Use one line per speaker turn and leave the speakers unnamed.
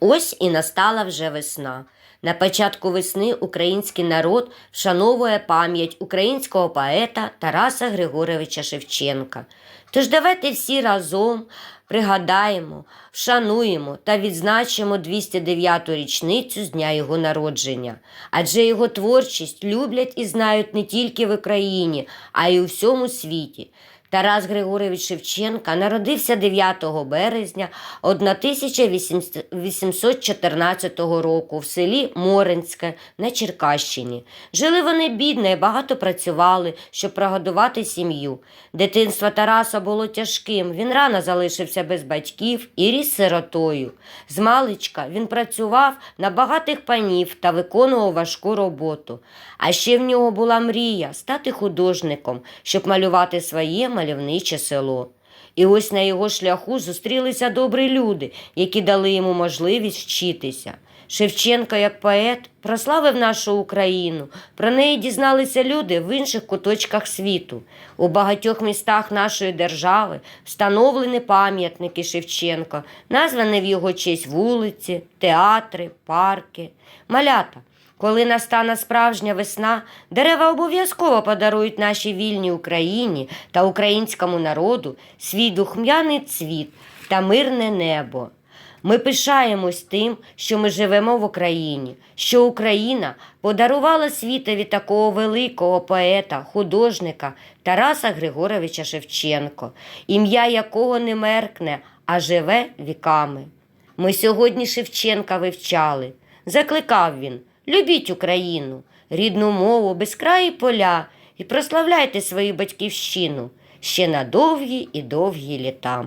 Ось і настала вже весна. На початку весни український народ вшановує пам'ять українського поета Тараса Григоровича Шевченка. Тож давайте всі разом пригадаємо, вшануємо та відзначимо 209-ту річницю з дня його народження. Адже його творчість люблять і знають не тільки в Україні, а й у всьому світі. Тарас Григорович Шевченка народився 9 березня 1814 року в селі Моринське на Черкащині. Жили вони бідно і багато працювали, щоб прогодувати сім'ю. Дитинство Тараса було тяжким. Він рано залишився без батьків і ріс сиротою. З маличка він працював на багатих панів та виконував важку роботу. А ще в нього була мрія стати художником, щоб малювати своє мальовниче село. І ось на його шляху зустрілися добрі люди, які дали йому можливість вчитися. Шевченко, як поет, прославив нашу Україну. Про неї дізналися люди в інших куточках світу. У багатьох містах нашої держави встановлені пам'ятники Шевченка, названі в його честь вулиці, театри, парки. Малята. Коли настане справжня весна, дерева обов'язково подарують нашій вільній Україні та українському народу свій духмяний цвіт та мирне небо. Ми пишаємось тим, що ми живемо в Україні, що Україна подарувала світові такого великого поета, художника Тараса Григоровича Шевченко, ім'я якого не меркне, а живе віками. Ми сьогодні Шевченка вивчали. Закликав він: любіть Україну, рідну мову, безкраї поля і прославляйте свою батьківщину ще на довгі і довгі літа.